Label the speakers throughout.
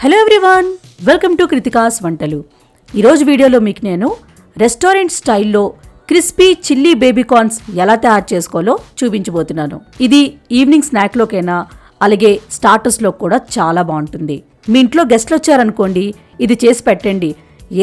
Speaker 1: Hello everyone welcome to Kritika's వంటలు ఈరోజు వీడియోలో మీకు నేను రెస్టారెంట్ స్టైల్లో క్రిస్పీ చిల్లీ బేబీ కార్న్స్ ఎలా తయారు చేసుకోవాలో చూపించబోతున్నాను. ఇది ఈవినింగ్ స్నాక్లోకైనా అలాగే స్టార్టర్స్లో కూడా చాలా బాగుంటుంది. మీ ఇంట్లో గెస్ట్లు వచ్చారనుకోండి ఇది చేసి పెట్టండి.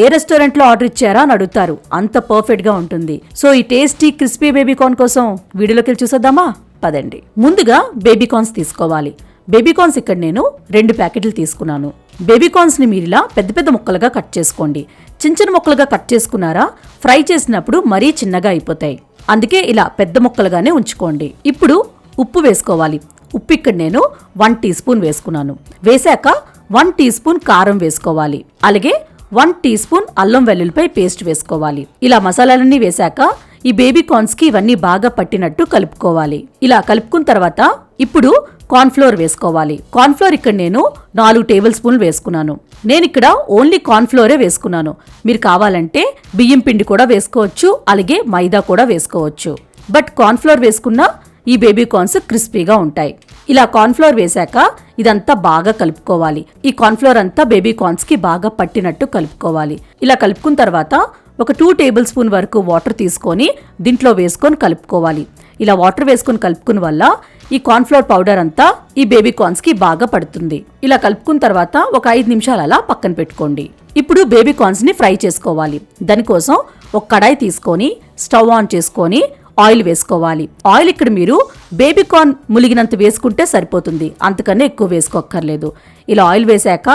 Speaker 1: ఏ రెస్టారెంట్లో ఆర్డర్ ఇచ్చారా అని అడుగుతారు. అంత పర్ఫెక్ట్గా ఉంటుంది. సో ఈ టేస్టీ క్రిస్పీ బేబీ కార్న్ కోసం వీడియోలోకి వెళ్ళి చూసేద్దామా? పదండి. ముందుగా బేబీ కార్న్స్ తీసుకోవాలి. బేబీకాన్స్ ఇక్కడ నేను రెండు ప్యాకెట్లు తీసుకున్నాను. బేబీకాన్స్ని మీరు ఇలా పెద్ద పెద్ద ముక్కలుగా కట్ చేసుకోండి. చిన్న చిన్న ముక్కలుగా కట్ చేసుకున్నారా? ఫ్రై చేసినప్పుడు మరీ చిన్నగా అయిపోతాయి. అందుకే ఇలా పెద్ద ముక్కలుగానే ఉంచుకోండి. ఇప్పుడు ఉప్పు వేసుకోవాలి. ఉప్పు ఇక్కడ నేను వన్ టీ స్పూన్ వేసుకున్నాను. వేశాక వన్ టీ స్పూన్ కారం వేసుకోవాలి. అలాగే వన్ టీ స్పూన్ అల్లం వెల్లుల్లిపై పేస్ట్ వేసుకోవాలి. ఇలా మసాలాలన్నీ వేశాక ఈ బేబీ కార్న్స్కి ఇవన్నీ బాగా పట్టినట్టు కలుపుకోవాలి. ఇలా కలుపుకున్న తర్వాత ఇప్పుడు కార్న్ఫ్లోర్ వేసుకోవాలి. కార్న్ఫ్లోర్ ఇక్కడ నేను నాలుగు టేబుల్ స్పూన్లు వేసుకున్నాను. నేను ఇక్కడ ఓన్లీ కార్న్ఫ్లోరే వేసుకున్నాను. మీరు కావాలంటే బియ్యం పిండి కూడా వేసుకోవచ్చు అలాగే మైదా కూడా వేసుకోవచ్చు. బట్ కార్న్ఫ్లోర్ వేసుకున్నా ఈ బేబీ కార్న్స్ క్రిస్పీగా ఉంటాయి. ఇలా కార్న్ఫ్లోర్ వేశాక ఇదంతా బాగా కలుపుకోవాలి. ఈ కార్న్ఫ్లోర్ అంతా బేబీ కార్న్స్కి బాగా పట్టినట్టు కలుపుకోవాలి. ఇలా కలుపుకున్న తర్వాత ఒక టూ టేబుల్ స్పూన్ వరకు వాటర్ తీసుకొని దీంట్లో వేసుకొని కలుపుకోవాలి. ఇలా వాటర్ వేసుకొని కలుపుకున్న వల్ల ఈ కార్న్ఫ్లోర్ పౌడర్ అంతా ఈ బేబీ కార్న్స్కి బాగా పడుతుంది. ఇలా కలుపుకున్న తర్వాత ఒక ఐదు నిమిషాలు అలా పక్కన పెట్టుకోండి. ఇప్పుడు బేబీ కార్న్స్ని ఫ్రై చేసుకోవాలి. దానికోసం ఒక కడాయి తీసుకొని స్టవ్ ఆన్ చేసుకొని ఆయిల్ వేసుకోవాలి. ఆయిల్ ఇక్కడ మీరు బేబీ కార్న్ ములిగినంత వేసుకుంటే సరిపోతుంది. అంతకన్నా ఎక్కువ వేసుకోక్కర్లేదు. ఇలా ఆయిల్ వేశాక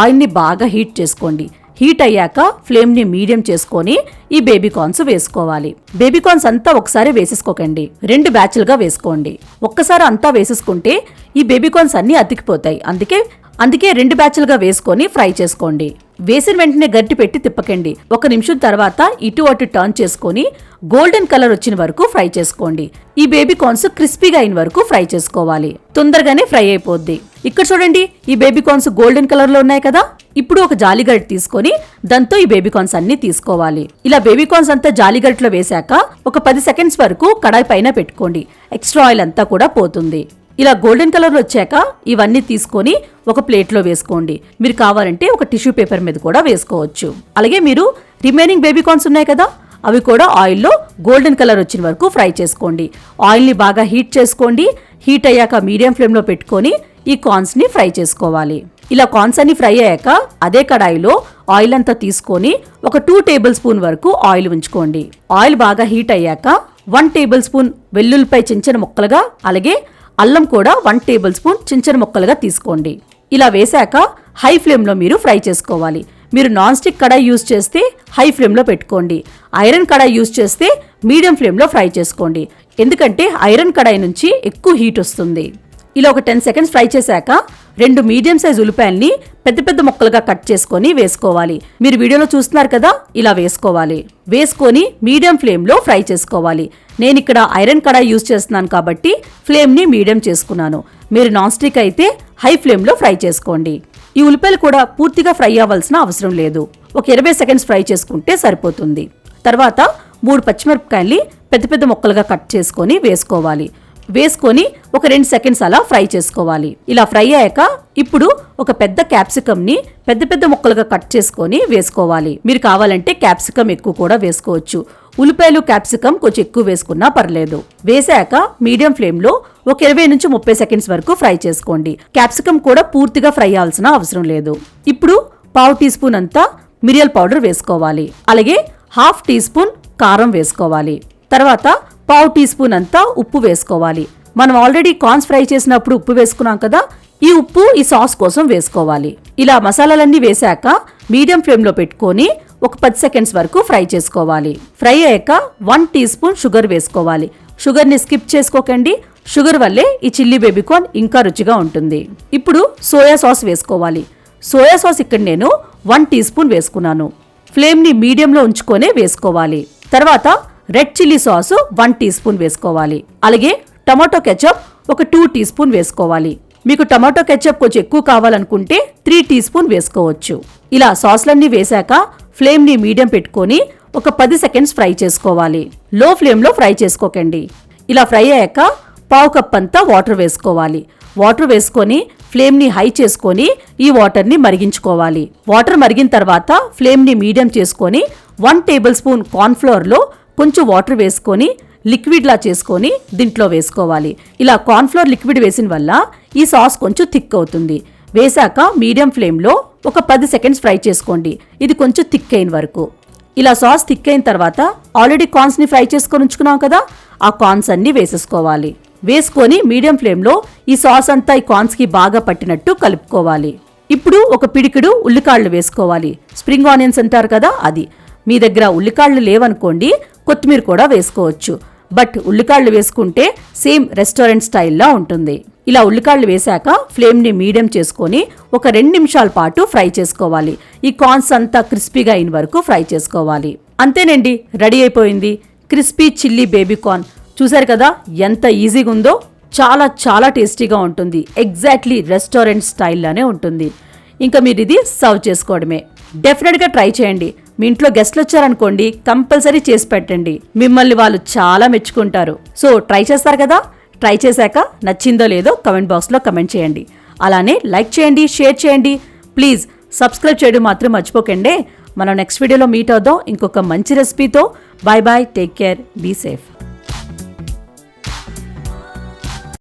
Speaker 1: ఆయిల్ని బాగా హీట్ చేసుకోండి. హీట్ అయ్యాక ఫ్లేమ్ని మీడియం చేసుకొని ఈ బేబీ కార్న్స్ వేసుకోవాలి. బేబీ కార్న్స్ అంతా ఒకసారి వేసేసుకోకండి. రెండు బ్యాచ్లుగా వేసుకోండి. ఒక్కసారి అంతా వేసేసుకుంటే ఈ బేబీ కార్న్స్ అన్నీ అతికిపోతాయి. అందుకే అందుకే రెండు బ్యాచ్లుగా వేసుకొని ఫ్రై చేసుకోండి. వేసిన వెంటనే గట్టి పెట్టి తిప్పకండి. ఒక నిమిషం తర్వాత ఇటు అటు టర్న్ చేసుకొని గోల్డెన్ కలర్ వచ్చిన వరకు ఫ్రై చేసుకోండి. ఈ బేబీ కార్న్స్ క్రిస్పీగా అయిన వరకు ఫ్రై చేసుకోవాలి. తొందరగానే ఫ్రై అయిపోద్ది. ఇక్కడ చూడండి ఈ బేబీ కార్న్స్ గోల్డెన్ కలర్లో ఉన్నాయి కదా? ఇప్పుడు ఒక జాలిగడ్డ తీసుకొని దాంతో ఈ బేబీ కార్న్స్ అన్ని తీసుకోవాలి. ఇలా బేబీ కార్న్స్ అంతా జాలిగడ్డలో వేశాక ఒక పది సెకండ్స్ వరకు కడాయి పైన పెట్టుకోండి. ఎక్స్ట్రా ఆయిల్ అంతా కూడా పోతుంది. ఇలా గోల్డెన్ కలర్ వచ్చాక ఇవన్నీ తీసుకొని ఒక ప్లేట్లో వేసుకోండి. మీరు కావాలంటే ఒక టిష్యూ పేపర్ మీద కూడా వేసుకోవచ్చు. అలాగే మీరు రిమైనింగ్ బేబీ కార్న్స్ ఉన్నాయి కదా అవి కూడా ఆయిల్లో గోల్డెన్ కలర్ వచ్చిన వరకు ఫ్రై చేసుకోండి. ఆయిల్ని బాగా హీట్ చేసుకోండి. హీట్ అయ్యాక మీడియం ఫ్లేమ్లో పెట్టుకొని ఈ కార్న్స్ని ఫ్రై చేసుకోవాలి. ఇలా కార్న్స్ అన్ని ఫ్రై అయ్యాక అదే కడాయిలో ఆయిల్ అంతా తీసుకొని ఒక టూ టేబుల్ స్పూన్ వరకు ఆయిల్ ఉంచుకోండి. ఆయిల్ బాగా హీట్ అయ్యాక వన్ టేబుల్ స్పూన్ వెల్లుల్లిపై చించిన ముక్కలుగా అలాగే అల్లం కూడా వన్ టేబుల్ స్పూన్ చించిన ముక్కలుగా తీసుకోండి. ఇలా వేశాక హై ఫ్లేమ్లో మీరు ఫ్రై చేసుకోవాలి. మీరు నాన్ స్టిక్ కడాయి యూజ్ చేస్తే హై ఫ్లేమ్లో పెట్టుకోండి. ఐరన్ కడాయి యూజ్ చేస్తే మీడియం ఫ్లేమ్లో ఫ్రై చేసుకోండి. ఎందుకంటే ఐరన్ కడాయి నుంచి ఎక్కువ హీట్ వస్తుంది. ఇలా ఒక టెన్ సెకండ్స్ ఫ్రై చేశాక రెండు మీడియం సైజ్ ఉల్లిపాయల్ని పెద్ద పెద్ద ముక్కలుగా కట్ చేసుకొని వేసుకోవాలి. మీరు వీడియోలో చూస్తున్నారు కదా ఇలా వేసుకోవాలి. వేసుకొని మీడియం ఫ్లేమ్లో ఫ్రై చేసుకోవాలి. నేను ఇక్కడ ఐరన్ కడాయి యూజ్ చేస్తున్నాను కాబట్టి ఫ్లేమ్ని మీడియం చేసుకున్నాను. మీరు నాన్ స్టిక్ అయితే హై ఫ్లేమ్లో ఫ్రై చేసుకోండి. ఈ ఉల్లిపాయలు కూడా పూర్తిగా ఫ్రై అవ్వాల్సిన అవసరం లేదు. ఒక ఇరవై సెకండ్స్ ఫ్రై చేసుకుంటే సరిపోతుంది. తర్వాత మూడు పచ్చిమిరపకాయల్ని పెద్ద పెద్ద ముక్కలుగా కట్ చేసుకొని వేసుకోవాలి. వేసుకొని ఒక రెండు సెకండ్స్ అలా ఫ్రై చేసుకోవాలి. ఇలా ఫ్రై అయ్యాక ఇప్పుడు ఒక పెద్ద క్యాప్సికమ్ని పెద్ద పెద్ద ముక్కలుగా కట్ చేసుకొని వేసుకోవాలి. మీరు కావాలంటే క్యాప్సికమ్ ఎక్కువ కూడా వేసుకోవచ్చు. ఉల్లిపాయలు క్యాప్సికమ్ కొంచెం ఎక్కువ వేసుకున్నా పర్లేదు. వేసాక మీడియం ఫ్లేమ్లో ఒక ఇరవై నుంచి ముప్పై సెకండ్స్ వరకు ఫ్రై చేసుకోండి. క్యాప్సికమ్ కూడా పూర్తిగా ఫ్రై అవ్వాల్సిన అవసరం లేదు. ఇప్పుడు పావు టీ స్పూన్ అంతా మిరియల్ పౌడర్ వేసుకోవాలి. అలాగే హాఫ్ టీ స్పూన్ కారం వేసుకోవాలి. తర్వాత పావు టీ స్పూన్ అంతా ఉప్పు వేసుకోవాలి. మనం ఆల్రెడీ కార్న్స్ ఫ్రై చేసినప్పుడు ఉప్పు వేసుకున్నాం కదా ఈ ఉప్పు ఈ సాస్ కోసం వేసుకోవాలి. ఇలా మసాలాలన్నీ వేశాక మీడియం ఫ్లేమ్లో పెట్టుకొని ఒక పది సెకండ్స్ వరకు ఫ్రై చేసుకోవాలి. ఫ్రై అయ్యాక వన్ టీ స్పూన్ షుగర్ వేసుకోవాలి. షుగర్ని స్కిప్ చేసుకోకండి. షుగర్ వల్లే ఈ చిల్లీ బేబీకార్న్ ఇంకా రుచిగా ఉంటుంది. ఇప్పుడు సోయా సాస్ వేసుకోవాలి. సోయా సాస్ ఇక్కడ నేను వన్ టీ స్పూన్ వేసుకున్నాను. ఫ్లేమ్ని మీడియంలో ఉంచుకొనే వేసుకోవాలి. తర్వాత red chilli sauce one teaspoon వేసుకోవాలి. అలాగే టమాటో కెచప్ ఒక టూ టీ స్పూన్ వేసుకోవాలి. మీకు టమాటో కెచప్ కొంచెం ఎక్కువ కావాలనుకుంటే త్రీ టీ స్పూన్ వేసుకోవచ్చు. ఇలా సాస్లన్నీ వేశాక ఫ్లేమ్ని మీడియం పెట్టుకొని ఒక పది సెకండ్స్ ఫ్రై చేసుకోవాలి. లో ఫ్లేమ్లో ఫ్రై చేసుకోకండి. ఇలా ఫ్రై అయ్యాక పావు కప్ అంతా వాటర్ వేసుకోవాలి. వాటర్ వేసుకొని ఫ్లేమ్ని హై చేసుకొని ఈ వాటర్ని మరిగించుకోవాలి. వాటర్ మరిగిన తర్వాత ఫ్లేమ్ని మీడియం చేసుకొని వన్ టేబుల్ స్పూన్ కార్న్ఫ్లోర్లో కొంచెం వాటర్ వేసుకొని లిక్విడ్లా చేసుకొని దీంట్లో వేసుకోవాలి. ఇలా కార్న్ఫ్లోర్ లిక్విడ్ వేసిన వల్ల ఈ సాస్ కొంచెం థిక్ అవుతుంది. వేశాక మీడియం ఫ్లేమ్లో ఒక పది సెకండ్స్ ఫ్రై చేసుకోండి. ఇది కొంచెం థిక్ అయిన వరకు. ఇలా సాస్ థిక్ అయిన తర్వాత ఆల్రెడీ కార్న్స్ని ఫ్రై చేసుకొని ఉంచుకున్నాం కదా ఆ కార్న్స్ అన్నీ వేసేసుకోవాలి. వేసుకొని మీడియం ఫ్లేమ్లో ఈ సాస్ అంతా ఈ కార్న్స్కి బాగా పట్టినట్టు కలుపుకోవాలి. ఇప్పుడు ఒక పిడికిడు ఉల్లికాళ్ళు వేసుకోవాలి. స్ప్రింగ్ ఆనియన్స్ అంటారు కదా అది. మీ దగ్గర ఉల్లికాళ్ళు లేవనుకోండి కొత్తిమీర కూడా వేసుకోవచ్చు. బట్ ఉల్లికాళ్ళు వేసుకుంటే సేమ్ రెస్టారెంట్ స్టైల్లో ఉంటుంది. ఇలా ఉల్లికాళ్ళు వేశాక ఫ్లేమ్ని మీడియం చేసుకొని ఒక రెండు నిమిషాల పాటు ఫ్రై చేసుకోవాలి. ఈ కార్న్స్ అంతా క్రిస్పీగా అయిన వరకు ఫ్రై చేసుకోవాలి. అంతేనండి రెడీ అయిపోయింది. Crispy chilli baby corn. చూసారు కదా ఎంత ఈజీగా ఉందో చాలా చాలా టేస్టీగా ఉంటుంది. ఎగ్జాక్ట్లీ రెస్టారెంట్ స్టైల్లోనే ఉంటుంది. ఇంకా మీరు ఇది సర్వ్ చేసుకోవడమే. డెఫినెట్గా ట్రై చేయండి. మీ ఇంట్లో గెస్ట్లు వచ్చారనుకోండి కంపల్సరీ చేసి పెట్టండి. మిమ్మల్ని వాళ్ళు చాలా మెచ్చుకుంటారు. సో ట్రై చేస్తారు కదా? ట్రై చేశాక నచ్చిందో లేదో కమెంట్ బాక్స్లో కమెంట్ చేయండి. అలానే లైక్ చేయండి షేర్ చేయండి. ప్లీజ్ సబ్స్క్రైబ్ చేయడం మాత్రం మర్చిపోకండి. మనం నెక్స్ట్ వీడియోలో మీట్ అవుదాం. ఇంకొక మంచి రెసిపీతో bye bye take care be safe